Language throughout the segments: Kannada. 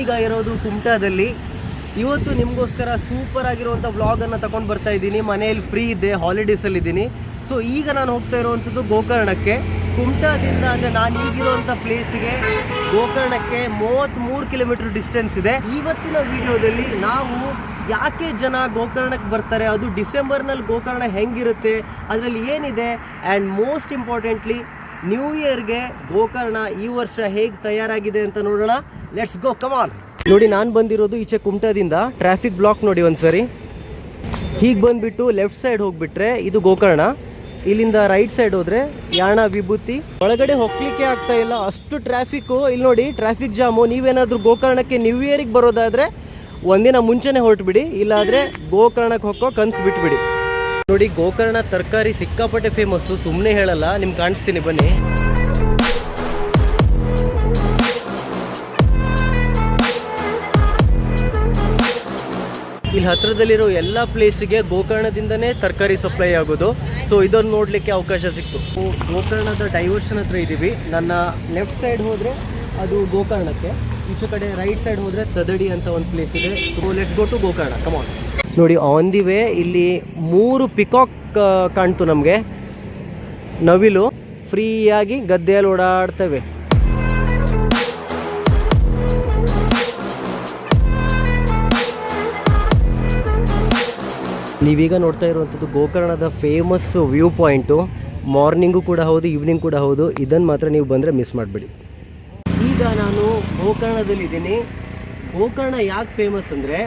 ನಾನೀಗ ಇರೋದು ಕುಮಟಾದಲ್ಲಿ. ಇವತ್ತು ನಿಮಗೋಸ್ಕರ ಸೂಪರ್ ಆಗಿರುವಂಥ ವ್ಲಾಗನ್ನು ತಗೊಂಡು ಬರ್ತಾ ಇದ್ದೀನಿ. ಮನೆಯಲ್ಲಿ ಫ್ರೀ ಇದೆ ಹಾಲಿಡೇಸಲ್ಲಿದ್ದೀನಿ ಸೊ ಈಗ ನಾನು ಹೋಗ್ತಾ ಇರುವಂಥದ್ದು ಗೋಕರ್ಣಕ್ಕೆ. ಕುಮಟಾದಿಂದ ಅಂದರೆ ನಾನು ಈಗಿರುವಂಥ ಪ್ಲೇಸಿಗೆ ಗೋಕರ್ಣಕ್ಕೆ ಮೂವತ್ತ್ಮೂರು ಕಿಲೋಮೀಟರ್ ಡಿಸ್ಟೆನ್ಸ್ ಇದೆ. ಇವತ್ತಿನ ವಿಡಿಯೋದಲ್ಲಿ ನಾವು ಯಾಕೆ ಜನ ಗೋಕರ್ಣಕ್ಕೆ ಬರ್ತಾರೆ, ಅದು ಡಿಸೆಂಬರ್ನಲ್ಲಿ ಗೋಕರ್ಣ ಹೆಂಗಿರುತ್ತೆ, ಅದರಲ್ಲಿ ಏನಿದೆ ಆ್ಯಂಡ್ ಮೋಸ್ಟ್ ಇಂಪಾರ್ಟೆಂಟ್ಲಿ ನ್ಯೂ ಇಯರ್ಗೆ ಗೋಕರ್ಣ ಈ ವರ್ಷ ಹೇಗೆ ತಯಾರಾಗಿದೆ ಅಂತ ನೋಡೋಣ. ಲೆಟ್ಸ್ ಗೋ ಕಮಾನ್ ನೋಡಿ, ನಾನು ಬಂದಿರೋದು ಈಚೆ ಕುಮಟಾದಿಂದ. ಟ್ರಾಫಿಕ್ ಬ್ಲಾಕ್ ನೋಡಿ ಒಂದ್ಸರಿ. ಹೀಗೆ ಬಂದುಬಿಟ್ಟು ಲೆಫ್ಟ್ ಸೈಡ್ ಹೋಗಿಬಿಟ್ರೆ ಇದು ಗೋಕರ್ಣ. ಇಲ್ಲಿಂದ ರೈಟ್ ಸೈಡ್ ಹೋದ್ರೆ ಯಾಣ ವಿಭೂತಿ. ಒಳಗಡೆ ಹೋಗ್ಲಿಕ್ಕೆ ಆಗ್ತಾ ಇಲ್ಲ. ಅಷ್ಟು ಟ್ರಾಫಿಕ್ಕು ಇಲ್ಲಿ ನೋಡಿ ಟ್ರಾಫಿಕ್ ಜಾಮು ನೀವೇನಾದರೂ ಗೋಕರ್ಣಕ್ಕೆ ನ್ಯೂ ಇಯರಿಗೆ ಬರೋದಾದರೆ ಒಂದಿನ ಮುಂಚೆನೇ ಹೊರಟುಬಿಡಿ. ಇಲ್ಲಾದರೆ ಗೋಕರ್ಣಕ್ಕೆ ಹೋಗೋ ಕನ್ಸು ಬಿಟ್ಬಿಡಿ. ನೋಡಿ, ಗೋಕರ್ಣ ತರಕಾರಿ ಸಿಕ್ಕಾಪಟ್ಟೆ ಫೇಮಸ್ಸು ಸುಮ್ಮನೆ ಹೇಳಲ್ಲ, ನಿಮ್ಗೆ ಕಾಣಿಸ್ತೀನಿ, ಬನ್ನಿ. ಇಲ್ಲಿ ಹತ್ರದಲ್ಲಿರೋ ಎಲ್ಲ ಪ್ಲೇಸಿಗೆ ಗೋಕರ್ಣದಿಂದನೇ ತರಕಾರಿ ಸಪ್ಲೈ ಆಗೋದು. ಸೊ ಇದನ್ನು ನೋಡಲಿಕ್ಕೆ ಅವಕಾಶ ಸಿಕ್ತು. ಗೋಕರ್ಣದ ಡೈವರ್ಷನ್ ಹತ್ರ ಇದ್ದೀವಿ ನನ್ನ ಲೆಫ್ಟ್ ಸೈಡ್ ಹೋದರೆ ಅದು ಗೋಕರ್ಣಕ್ಕೆ. ಈಚೆ ಕಡೆ ರೈಟ್ ಸೈಡ್ ಹೋದರೆ ತದಡಿ ಅಂತ ಒಂದು ಪ್ಲೇಸ್ ಇದೆ. So let's go to Gokarna. Come on ನೋಡಿ ಆನ್ ದಿ ವೇ ಇಲ್ಲಿ ಮೂರು ಪಿಕಾಕ್ ಕಾಣ್ತು ನಮಗೆ. ನವಿಲು ಫ್ರೀಯಾಗಿ ಗದ್ದೆಯಲ್ಲಿ ಓಡಾಡ್ತವೆ. ನೀವೀಗ ನೋಡ್ತಾ ಇರುವಂಥದ್ದು ಗೋಕರ್ಣದ ಫೇಮಸ್ ವ್ಯೂ ಪಾಯಿಂಟು ಮಾರ್ನಿಂಗು ಕೂಡ ಹೌದು ಈವ್ನಿಂಗ್ ಕೂಡ ಹೌದು. ಇದನ್ನು ಮಾತ್ರ ನೀವು ಬಂದರೆ ಮಿಸ್ ಮಾಡಬೇಡಿ. ಈಗ ನಾನು ಗೋಕರ್ಣದಲ್ಲಿದ್ದೀನಿ. ಗೋಕರ್ಣ ಯಾಕೆ ಫೇಮಸ್ ಅಂದರೆ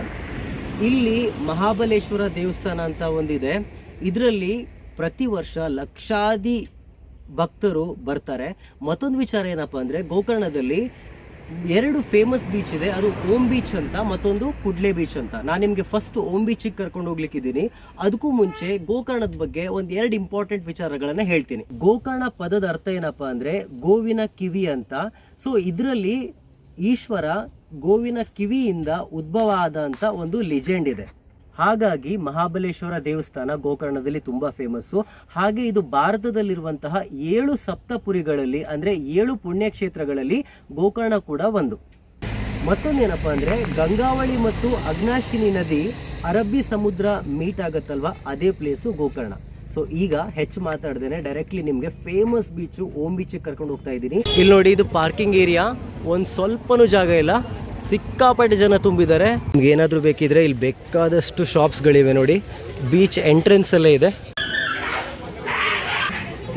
ಇಲ್ಲಿ ಮಹಾಬಲೇಶ್ವರ ದೇವಸ್ಥಾನ ಅಂತ ಒಂದಿದೆ. ಇದರಲ್ಲಿ ಪ್ರತಿ ವರ್ಷ ಲಕ್ಷಾದಿ ಭಕ್ತರು ಬರ್ತಾರೆ. ಮತ್ತೊಂದು ವಿಚಾರ ಏನಪ್ಪ ಅಂದರೆ, ಗೋಕರ್ಣದಲ್ಲಿ ಎರಡು ಫೇಮಸ್ ಬೀಚ್ ಇದೆ. ಅದು ಓಂ ಬೀಚ್ ಅಂತ, ಮತ್ತೊಂದು ಕುಡ್ಲೆ ಬೀಚ್ ಅಂತ. ನಾನು ನಿಮಗೆ ಫಸ್ಟ್ ಓಂ ಬೀಚಿಗೆ ಕರ್ಕೊಂಡು ಹೋಗ್ಲಿಕ್ಕಿದ್ದೀನಿ. ಅದಕ್ಕೂ ಮುಂಚೆ ಗೋಕರ್ಣದ ಬಗ್ಗೆ ಒಂದು ಎರಡು ಇಂಪಾರ್ಟೆಂಟ್ ವಿಚಾರಗಳನ್ನು ಹೇಳ್ತೀನಿ. ಗೋಕರ್ಣ ಪದದ ಅರ್ಥ ಏನಪ್ಪಾ ಅಂದ್ರೆ, ಗೋವಿನ ಕಿವಿ ಅಂತ. ಸೊ ಇದರಲ್ಲಿ ಈಶ್ವರ ಗೋವಿನ ಕಿವಿಯಿಂದ ಉದ್ಭವ ಆದಂಥ ಒಂದು ಲೆಜೆಂಡ್ ಇದೆ. ಹಾಗಾಗಿ ಮಹಾಬಲೇಶ್ವರ ದೇವಸ್ಥಾನ ಗೋಕರ್ಣದಲ್ಲಿ ತುಂಬಾ ಫೇಮಸ್ಸು ಹಾಗೆ ಇದು ಭಾರತದಲ್ಲಿರುವಂತಹ ಏಳು ಸಪ್ತಪುರಿಗಳಲ್ಲಿ, ಅಂದ್ರೆ ಏಳು ಪುಣ್ಯಕ್ಷೇತ್ರಗಳಲ್ಲಿ ಗೋಕರ್ಣ ಕೂಡ ಒಂದು. ಮತ್ತೊಂದೇನಪ್ಪ ಅಂದ್ರೆ ಗಂಗಾವಳಿ ಮತ್ತು ಅಗ್ನಾಶಿನಿ ನದಿ ಅರಬ್ಬಿ ಸಮುದ್ರ ಮೀಟ್ ಆಗತ್ತಲ್ವಾ? ಅದೇ ಪ್ಲೇಸು ಗೋಕರ್ಣ. ಸೊ ಈಗ ಹೆಚ್ಚು ಮಾತಾಡ್ದೇನೆ ಡೈರೆಕ್ಟ್ಲಿ ನಿಮಗೆ ಫೇಮಸ್ ಬೀಚು ಓಂ ಬೀಚಿಗೆ ಕರ್ಕೊಂಡು ಹೋಗ್ತಾ ಇದ್ದೀನಿ. ಇಲ್ಲಿ ನೋಡಿ, ಇದು ಪಾರ್ಕಿಂಗ್ ಏರಿಯಾ ಒಂದು ಸ್ವಲ್ಪನೂ ಜಾಗ ಇಲ್ಲ. ಸಿಕ್ಕಾಪಟ್ಟೆ ಜನ ತುಂಬಿದ್ದಾರೆ. ನಿಮ್ಗೆ ಏನಾದರೂ ಬೇಕಿದ್ರೆ ಇಲ್ಲಿ ಬೇಕಾದಷ್ಟು ಶಾಪ್ಸ್ಗಳಿವೆ ನೋಡಿ. ಬೀಚ್ ಎಂಟ್ರೆನ್ಸ್ ಅಲ್ಲೇ ಇದೆ.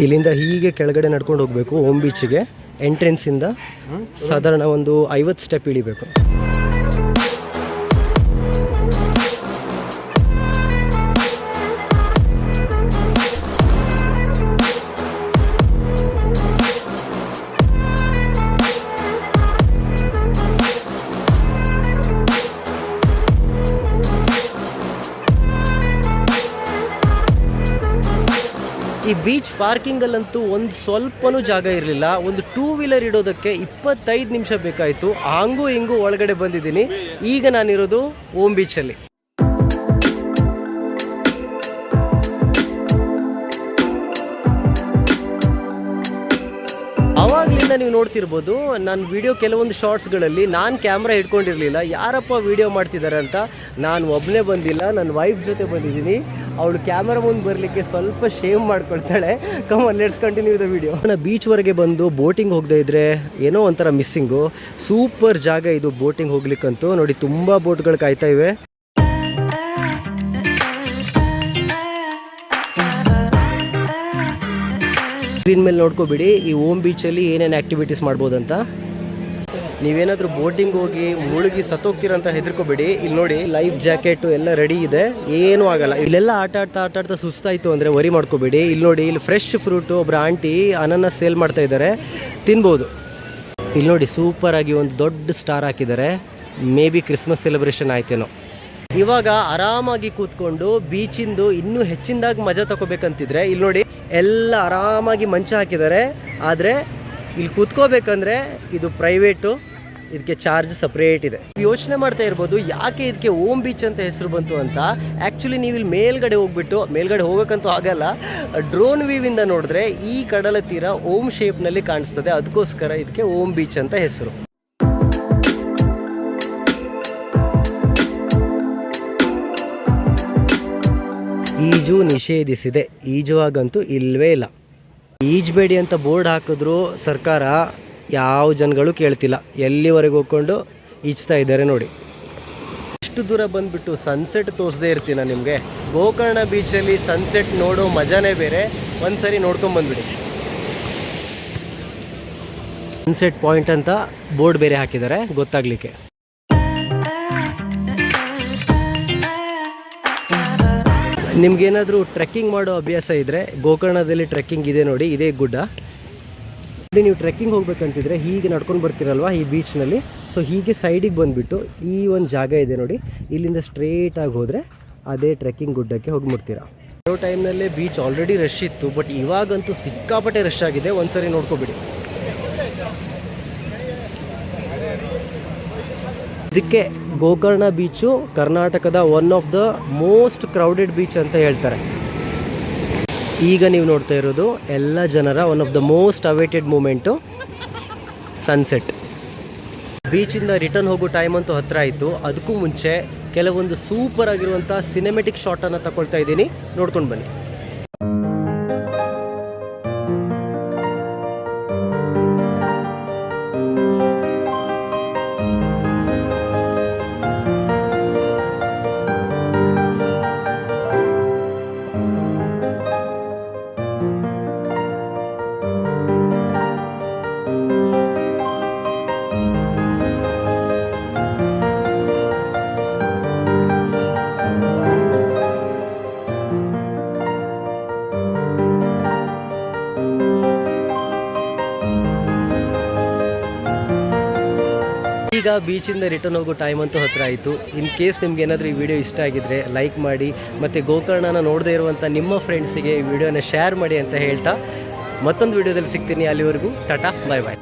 ಇಲ್ಲಿಂದ ಹೀಗೆ ಕೆಳಗಡೆ ನಡ್ಕೊಂಡು ಹೋಗಬೇಕು ಓಮ್ ಬೀಚ್ಗೆ. ಎಂಟ್ರೆನ್ಸಿಂದ ಸಾಧಾರಣ ಒಂದು ಐವತ್ತು ಸ್ಟೆಪ್ ಇಳಿಬೇಕು. ಈ ಬೀಚ್ ಪಾರ್ಕಿಂಗಲ್ಲಂತೂ ಒಂದು ಸ್ವಲ್ಪನೂ ಜಾಗ ಇರಲಿಲ್ಲ. ಒಂದು ಟೂ ವೀಲರ್ ಇಡೋದಕ್ಕೆ ಇಪ್ಪತ್ತೈದು ನಿಮಿಷ ಬೇಕಾಯಿತು. ಹಂಗೂ ಹಿಂಗೂ ಒಳಗಡೆ ಬಂದಿದ್ದೀನಿ. ಈಗ ನಾನಿರೋದು ಓಂ ಬೀಚಲ್ಲಿ ನೀವು ನೋಡ್ತಿರ್ಬೋದು, ನಾನು ವಿಡಿಯೋ ಕೆಲವೊಂದು ಶಾರ್ಟ್ಸ್ಗಳಲ್ಲಿ ನಾನು ಕ್ಯಾಮ್ರಾ ಹಿಡ್ಕೊಂಡಿರಲಿಲ್ಲ. ಯಾರಪ್ಪ ವಿಡಿಯೋ ಮಾಡ್ತಿದ್ದಾರೆ ಅಂತ ನಾನು ಒಬ್ಬನೇ ಬಂದಿಲ್ಲ ನನ್ನ ವೈಫ್ ಜೊತೆ ಬಂದಿದ್ದೀನಿ. ಅವಳು ಕ್ಯಾಮ್ರಾ ಮುಂದೆ ಬರಲಿಕ್ಕೆ ಸ್ವಲ್ಪ shame ಮಾಡ್ಕೊಳ್ತಾಳೆ. Come let's continue the video ನಾನು ಬೀಚ್ವರೆಗೆ ಬಂದು ಬೋಟಿಂಗ್ ಹೋಗದೇ ಇದ್ದರೆ ಏನೋ ಒಂಥರ ಮಿಸ್ಸಿಂಗು ಸೂಪರ್ ಜಾಗ ಇದು ಬೋಟಿಂಗ್ ಹೋಗ್ಲಿಕ್ಕಂತೂ. ನೋಡಿ, ತುಂಬ ಬೋಟ್ಗಳು ಕಾಯ್ತಾ ಸ್ಕ್ರೀನ್ ಮೇಲೆ ನೋಡ್ಕೋಬಿಡಿ, ಈ ಓಮ್ ಬೀಚಲ್ಲಿ ಏನೇನು ಆ್ಯಕ್ಟಿವಿಟೀಸ್ ಮಾಡ್ಬೋದಂತ. ನೀವೇನಾದರೂ ಬೋಟಿಂಗ್ ಹೋಗಿ ಮುಳುಗಿ ಸತ್ತೋಗ್ತೀರಂತ ಹೆದರ್ಕೋಬೇಡಿ. ಇಲ್ಲಿ ನೋಡಿ ಲೈಫ್ ಜಾಕೆಟು ಎಲ್ಲ ರೆಡಿ ಇದೆ. ಏನೂ ಆಗಲ್ಲ. ಇಲ್ಲೆಲ್ಲ ಆಟ ಆಡ್ತಾ ಸುಸ್ತಾಯಿತು ಅಂದರೆ ವರಿ ಮಾಡ್ಕೋಬೇಡಿ. ಇಲ್ಲಿ ನೋಡಿ ಇಲ್ಲಿ ಫ್ರೆಶ್ ಫ್ರೂಟು ಒಬ್ಬರು ಆಂಟಿ ಅನನ್ನ ಸೇಲ್ ಮಾಡ್ತಾ ಇದ್ದಾರೆ ತಿನ್ಬೋದು. ಇಲ್ಲಿ ನೋಡಿ ಸೂಪರಾಗಿ ಒಂದು ದೊಡ್ಡ ಸ್ಟಾರ್ ಹಾಕಿದ್ದಾರೆ ಮೇ ಬಿ ಕ್ರಿಸ್ಮಸ್ ಸೆಲೆಬ್ರೇಷನ್ ಆಯ್ತೇನೋ. ಇವಾಗ ಆರಾಮಾಗಿ ಕೂತ್ಕೊಂಡು ಬೀಚಿಂದು ಇನ್ನೂ ಹೆಚ್ಚಿನದಾಗಿ ಮಜಾ ತಗೋಬೇಕಂತಿದ್ರೆ ಇಲ್ಲಿ ನೋಡಿ ಎಲ್ಲ ಆರಾಮಾಗಿ ಮಂಚ ಹಾಕಿದ್ದಾರೆ. ಆದರೆ ಇಲ್ಲಿ ಕೂತ್ಕೋಬೇಕಂದ್ರೆ ಇದು ಪ್ರೈವೇಟು, ಇದಕ್ಕೆ ಚಾರ್ಜ್ ಸಪ್ರೇಟ್ ಇದೆ. ಯೋಚನೆ ಮಾಡ್ತಾ ಇರ್ಬೋದು, ಯಾಕೆ ಇದಕ್ಕೆ ಓಮ್ ಬೀಚ್ ಅಂತ ಹೆಸರು ಬಂತು ಅಂತ. ಆ್ಯಕ್ಚುಲಿ ನೀವು ಇಲ್ಲಿ ಮೇಲ್ಗಡೆ ಹೋಗ್ಬಿಟ್ಟು, ಮೇಲ್ಗಡೆ ಹೋಗೋಕ್ಕಂತೂ ಆಗಲ್ಲ ಡ್ರೋನ್ ವ್ಯೂವಿಂದ ನೋಡಿದ್ರೆ ಈ ಕಡಲ ತೀರ ಓಮ್ ಶೇಪ್ನಲ್ಲಿ ಕಾಣಿಸ್ತದೆ. ಅದಕ್ಕೋಸ್ಕರ ಇದಕ್ಕೆ ಓಮ್ ಬೀಚ್ ಅಂತ ಹೆಸರು. ಈಜು ನಿಷೇಧಿಸಿದೆ. ಈಜುವಾಗಂತೂ ಇಲ್ಲವೇ ಇಲ್ಲ. ಈಜಬೇಡಿ ಅಂತ ಬೋರ್ಡ್ ಹಾಕಿದ್ರು ಸರ್ಕಾರ ಯಾವ ಜನಗಳು ಕೇಳ್ತಿಲ್ಲ. ಎಲ್ಲಿವರೆಗೆ ಹೋಗ್ಕೊಂಡು ಈಜ್ತಾ ಇದ್ದಾರೆ ನೋಡಿ. ಇಷ್ಟು ದೂರ ಬಂದುಬಿಟ್ಟು ಸನ್ಸೆಟ್ ತೋರಿಸದೇ ಇರ್ತೀನ ನಿಮಗೆ? ಗೋಕರ್ಣ ಬೀಚಲ್ಲಿ ಸನ್ಸೆಟ್ ನೋಡೋ ಮಜಾನೇ ಬೇರೆ. ಒಂದು ಸರಿ ನೋಡ್ಕೊಂಬಂದ್ಬಿಡಿ ಸನ್ಸೆಟ್ ಪಾಯಿಂಟ್ ಅಂತ ಬೋರ್ಡ್ ಬೇರೆ ಹಾಕಿದ್ದಾರೆ. ಗೊತ್ತಾಗ್ಲಿಕ್ಕೆ. ನಿಮ್ಗೇನಾದರೂ ಟ್ರೆಕ್ಕಿಂಗ್ ಮಾಡೋ ಅಭ್ಯಾಸ ಇದ್ದರೆ ಗೋಕರ್ಣದಲ್ಲಿ ಟ್ರೆಕ್ಕಿಂಗ್ ಇದೆ ನೋಡಿ, ಇದೇ ಗುಡ್ಡ. ನೀವು ಟ್ರೆಕ್ಕಿಂಗ್ ಹೋಗ್ಬೇಕಂತಿದ್ರೆ ಹೀಗೆ ನಡ್ಕೊಂಡು ಬರ್ತೀರಲ್ವಾ ಈ ಬೀಚ್ನಲ್ಲಿ ಸೊ ಹೀಗೆ ಸೈಡಿಗೆ ಬಂದುಬಿಟ್ಟು ಈ ಒಂದು ಜಾಗ ಇದೆ ನೋಡಿ, ಇಲ್ಲಿಂದ ಸ್ಟ್ರೇಟಾಗಿ ಹೋದರೆ ಅದೇ ಟ್ರೆಕ್ಕಿಂಗ್ ಗುಡ್ಡಕ್ಕೆ ಹೋಗಿ ಮುಟ್ತೀರಾ ಇರೋ ಟೈಮ್ನಲ್ಲೇ ಬೀಚ್ ಆಲ್ರೆಡಿ ರಶ್ ಇತ್ತು ಬಟ್ ಇವಾಗಂತೂ ಸಿಕ್ಕಾಪಟ್ಟೆ ರಶ್ ಆಗಿದೆ, ಒಂದ್ಸರಿ ನೋಡ್ಕೊಬಿಡಿ. ಇದಕ್ಕೆ ಗೋಕರ್ಣ ಬೀಚು ಕರ್ನಾಟಕದ one of the most crowded beach ಅಂತ ಹೇಳ್ತಾರೆ. ಈಗ ನೀವು ನೋಡ್ತಾ ಇರೋದು ಎಲ್ಲ ಜನರ one of the most awaited moment sunset ಬೀಚಿಂದ return ಹೋಗೋ ಟೈಮ್ ಅಂತೂ ಹತ್ತಿರ ಆಯಿತು. ಅದಕ್ಕೂ ಮುಂಚೆ ಕೆಲವೊಂದು ಸೂಪರ್ ಆಗಿರುವಂಥ ಸಿನಿಮೆಟಿಕ್ ಶಾಟನ್ನು ತಗೊಳ್ತಾ ಇದ್ದೀನಿ. ನೋಡ್ಕೊಂಡು ಬನ್ನಿ. ಈಗ ಬೀಚಿಂದ ರಿಟರ್ನ್ ಹೋಗೋ ಟೈಮ್ ಅಂತೂ ಹತ್ರ ಆಯಿತು. ಇನ್ ಕೇಸ್ ನಿಮ್ಗೆ ಏನಾದರೂ ಈ ವಿಡಿಯೋ ಇಷ್ಟ ಆಗಿದ್ರೆ ಲೈಕ್ ಮಾಡಿ, ಮತ್ತು ಗೋಕರ್ಣನ ನೋಡದೆ ಇರುವಂಥ ನಿಮ್ಮ ಫ್ರೆಂಡ್ಸಿಗೆ ಈ ವಿಡಿಯೋನ ಶೇರ್ ಮಾಡಿ ಅಂತ ಹೇಳ್ತಾ ಮತ್ತೊಂದು ವಿಡಿಯೋದಲ್ಲಿ ಸಿಗ್ತೀನಿ ಅಲ್ಲಿವರೆಗೂ. ಟಾಟಾ ಬಾಯ್ ಬಾಯ್